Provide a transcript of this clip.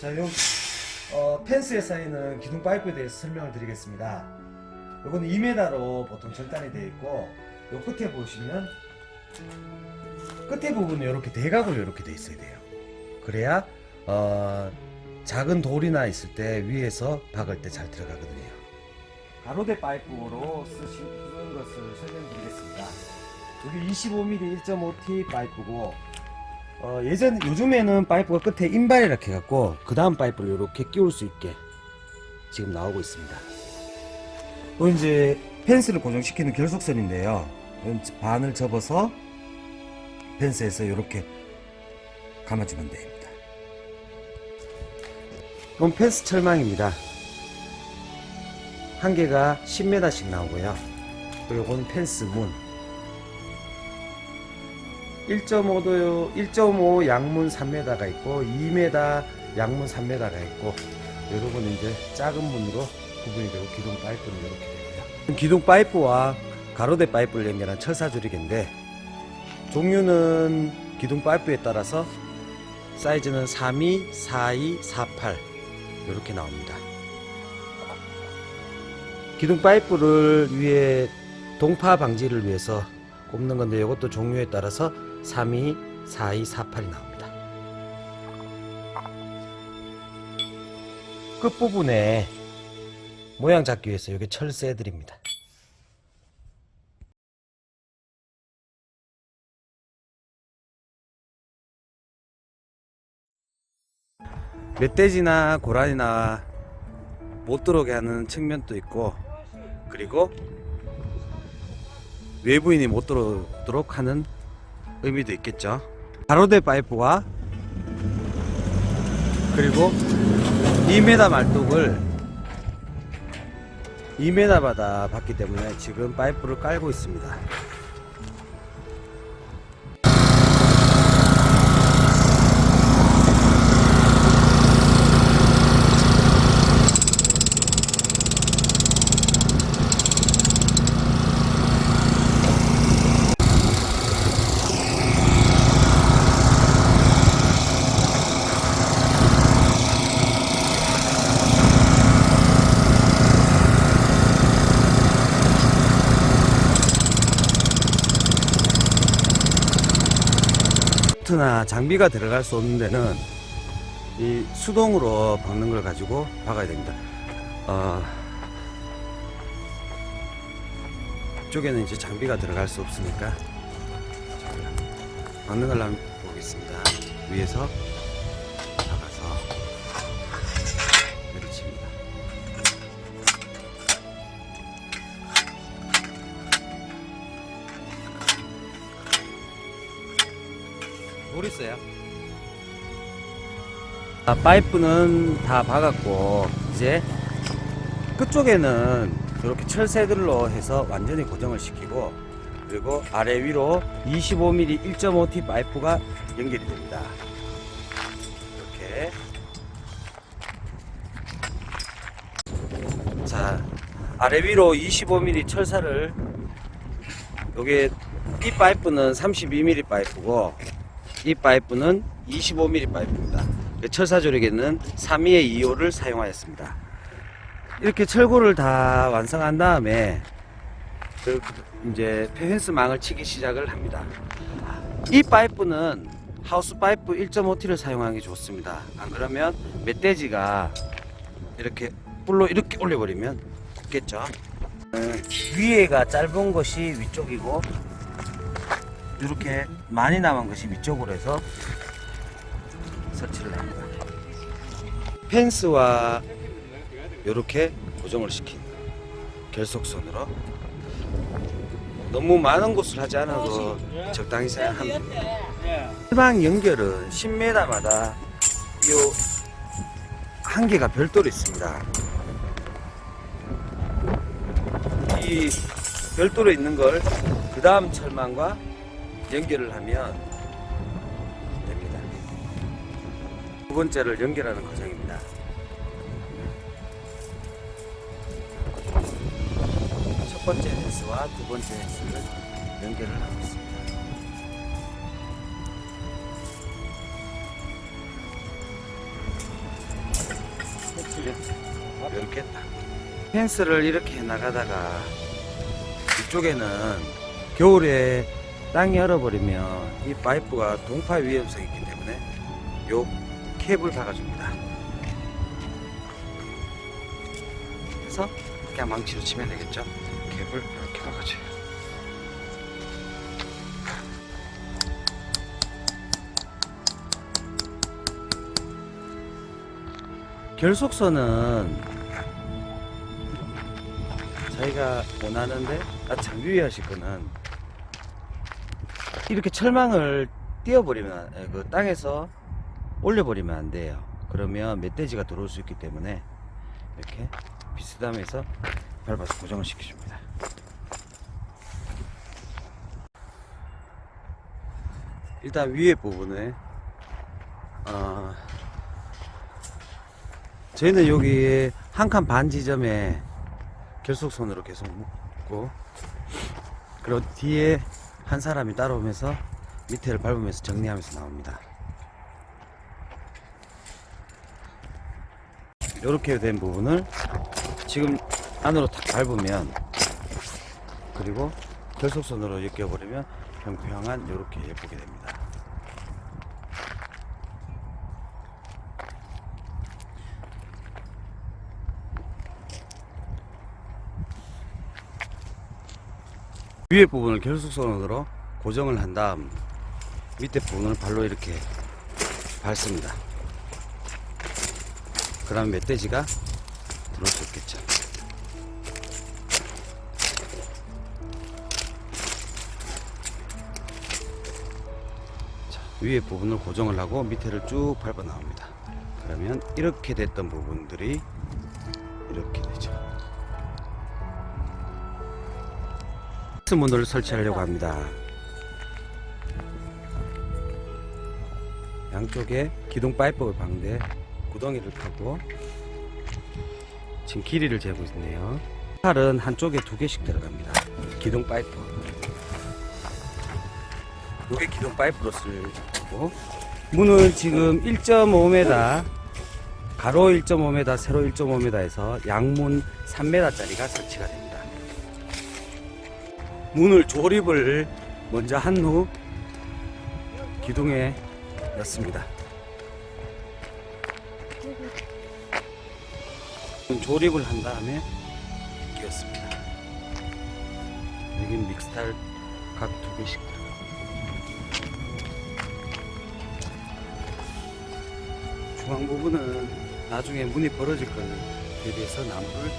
자, 요 어, 펜스에 쌓이는 기둥 파이프에 대해서 설명을 드리겠습니다. 요거는 2m로 보통 절단이 되어 있고 요 끝에 보시면 끝에 부분은 이렇게 대각으로 이렇게 돼 있어야 돼요. 그래야 어, 작은 돌이나 있을 때 위에서 박을 때 잘 들어가거든요. 가로대 파이프로 쓰시는 것을 설명드리겠습니다. 여기 25mm 1.5T 파이프고 어, 예전 요즘에는 파이프가 끝에 인발 이렇게 해갖고 그 다음 파이프를 이렇게 끼울 수 있게 지금 나오고 있습니다. 또 이제 펜스를 고정시키는 결속선인데요. 반을 접어서 펜스에서 이렇게 감아주면 됩니다. 이건 펜스 철망입니다. 한 개가 10m씩 나오고요. 그리고 펜스 문. 1.5도 1.5 양문 3m가 있고 2m 양문 3m가 있고 여러분 이제 작은 문으로 구분이 되고 기둥 파이프는 이렇게 되고요. 기둥 파이프와 가로대 파이프를 연결한 철사조리개인데 종류는 기둥 파이프에 따라서 사이즈는 32, 42, 48 이렇게 나옵니다. 기둥 파이프를 위해 동파 방지를 위해서 꼽는 건데 이것도 종류에 따라서 32, 42, 48이 나옵니다. 끝부분에 모양 잡기 위해서 이게 철새들입니다. 멧돼지나 고라니나 못 들어오게 하는 측면도 있고 그리고 외부인이 못 들어오도록 하는 의미도 있겠죠. 가로대 파이프와 그리고 2m 말뚝을 2m마다 받기 때문에 지금 파이프를 깔고 있습니다. 나 장비가 들어갈 수 없는 데는 이 수동으로 박는 걸 가지고 박아야 됩니다. 어, 이쪽에는 이제 장비가 들어갈 수 없으니까 박는 걸 한번 보겠습니다. 위에서 물 있어요? 아, 파이프는 다 박았고 이제 끝쪽에는 이렇게 철새들로 해서 완전히 고정을 시키고 그리고 아래 위로 25mm 1.5T 파이프가 연결이 됩니다. 이렇게 자 아래 위로 25mm 철사를 요게 이 파이프는 32mm 파이프고 이 파이프는 25mm 파이프입니다. 철사 조리개는 3위의 2호를 사용하였습니다. 이렇게 철골을 다 완성한 다음에 그 이제 펜스 망을 치기 시작을 합니다. 이 파이프는 하우스 파이프 1.5T를 사용하는 게 좋습니다. 안 그러면 멧돼지가 이렇게 불로 이렇게 올려버리면 죽겠죠. 어, 위에가 짧은 것이 위쪽이고 이렇게 많이 남은 것이 위쪽으로 해서 설치를 합니다. 펜스와 이렇게 고정을 시킨 결속선으로 너무 많은 곳을 하지 않아도 적당히 됩니다. 일방 연결은 10m마다 이 한계가 별도로 있습니다. 이 별도로 있는 걸 그 다음 철망과 연결을 하면 됩니다. 두 번째를 연결하는 과정입니다. 첫 번째 헬스와 두 번째 헬스를 연결을 하고 있습니다. 이렇게 딱 펜스를 이렇게 해 나가다가 이쪽에는 겨울에 땅이 얼어버리면 이 파이프가 동파 위험성이 있기 때문에 요 캡을 박아줍니다. 그래서 그냥 망치로 치면 되겠죠. 캡을 이렇게 박아줘요. 결속선은 자기가 원하는데 아, 참 유의하실 거는 이렇게 철망을 띄워버리면 에, 그 땅에서 올려버리면 안 돼요. 그러면 멧돼지가 들어올 수 있기 때문에 이렇게 비스듬해서 밟아서 고정을 시켜줍니다. 일단 위에 부분에 어, 저희는 여기 한 칸 반 지점에 결속선으로 계속 묶고 그리고 뒤에 한 사람이 따라오면서 밑에를 밟으면서 정리하면서 나옵니다. 이렇게 된 부분을 지금 안으로 탁 밟으면 그리고 결속선으로 엮여버리면 평평한 이렇게 예쁘게 됩니다. 위에 부분을 결속선으로 고정을 한 다음 밑에 부분을 발로 이렇게 밟습니다. 그러면 멧돼지가 들어올 수 있겠죠. 자, 위에 부분을 고정을 하고 밑에를 쭉 밟아 나옵니다. 그러면 이렇게 됐던 부분들이 이렇게 되죠. 문을 설치하려고 합니다. 양쪽에 기둥 파이프를 박는데 구덩이를 파고 지금 길이를 재고 있네요. 팔은 한쪽에 두 개씩 들어갑니다. 기둥 파이프. 이게 기둥 파이프로 쓰고 문은 지금 1.5m 가로 1.5m, 세로 1.5m에서 양문 3m짜리가 설치가 됩니다. 문을 조립을 먼저 한 후 기둥에 넣습니다. 조립을 한 다음에 끼웠습니다. 여기 믹스탈 각 두 개씩. 중앙 부분은 나중에 문이 벌어질 걸 대비해서 나무를